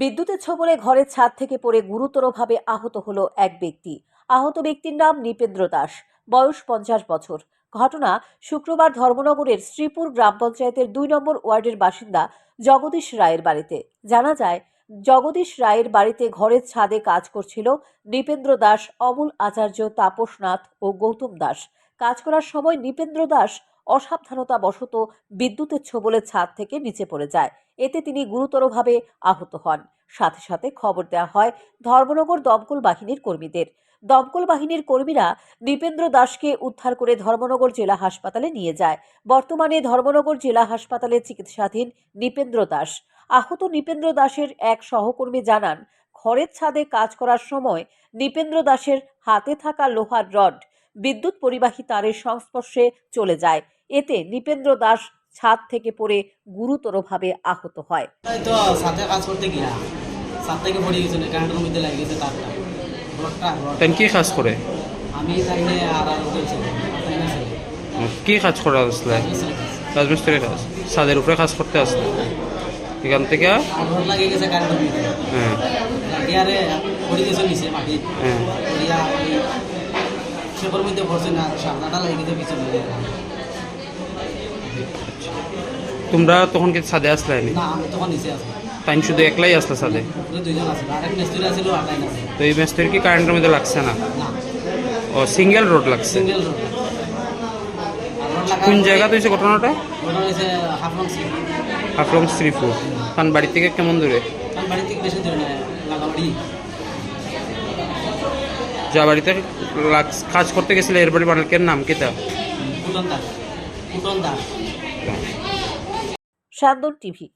বিদ্যুতের ছোবলে ঘরের ছাদ থেকে পড়ে গুরুতরভাবে আহত হলো এক ব্যক্তি। আহত ব্যক্তির নাম নৃপেন্দ্র দাস, বয়স পঞ্চাশ বছর। ঘটনা শুক্রবার ধর্মনগরের শ্রীপুর গ্রাম পঞ্চায়েতের দুই নম্বর ওয়ার্ডের বাসিন্দা জগদীশ রায়ের বাড়িতে। জানা যায়, জগদীশ রায়ের বাড়িতে ঘরের ছাদে কাজ করছিল নৃপেন্দ্র দাস, অমল আচার্য, তাপস নাথ ও গৌতম দাস। কাজ করার সময় নৃপেন্দ্র দাস অসাবধানতা বশত বিদ্যুতের ছোবলে ছাদ থেকে নিচে পড়ে যায়। এতে তিনি গুরুতরভাবে আহত হন। সাথে সাথে খবর দেওয়া হয় ধর্মনগর দমকল বাহিনীর কর্মীদের। দমকল বাহিনীর কর্মীরা নৃপেন্দ্র দাসকে উদ্ধার করে ধর্মনগর জেলা হাসপাতালে নিয়ে যায়। বর্তমানে ধর্মনগর জেলা হাসপাতালে চিকিৎসাধীন নৃপেন্দ্র দাস। আহত নৃপেন্দ্র দাসের এক সহকর্মী জানান, ঘরের ছাদে কাজ করার সময় নৃপেন্দ্র দাসের হাতে থাকা লোহার রড বিদ্যুৎ পরিবাহী তারের সংস্পর্শে চলে যায়। এতে নৃপেন্দ্র দাস ছাদ থেকে পড়ে গুরুতরভাবে আহত হয়। তো সাথে কাজ করতে গিয়া সাত থেকে পড়ে গেছিল কারেন্টের মধ্যে লাগে গেছে তারটা। তেন কি কাজ করে? আমি আর কি কাজ করা আসলে? রাজমিস্ত্রির কাজ? ছাদের উপরে কাজ করতে আসলে? এখান থেকে? লাগে গেছে কারেন্টের মধ্যে হ্যাঁ। লাগিয়ারে পড়ে গেছে নিচে মাটি। হ্যাঁ। পড়িয়া ওই মধ্যে পড়ছে না লাগে গেছে পিছনে তোমরা তখন কি ছাদে আসলে? নি আমি তখন নিচে আছি তাই শুধু একলাই আসলে ছাদে? মিস্ত্রি তাই আছে তো এই মিস্ত্রির কি কারেন্টের মধ্যে লাগছে না? ও সিঙ্গেল রোড লাগছে? কোন জায়গাতে হয়েছে ঘটনাটা? হাফলং শ্রীপুর কারণ বাড়ি থেকে কেমন দূরে? যা বাড়িতে কাজ করতে গেছিলে এর বাড়ি মালিকের নাম কি তা শান্দন টিভি।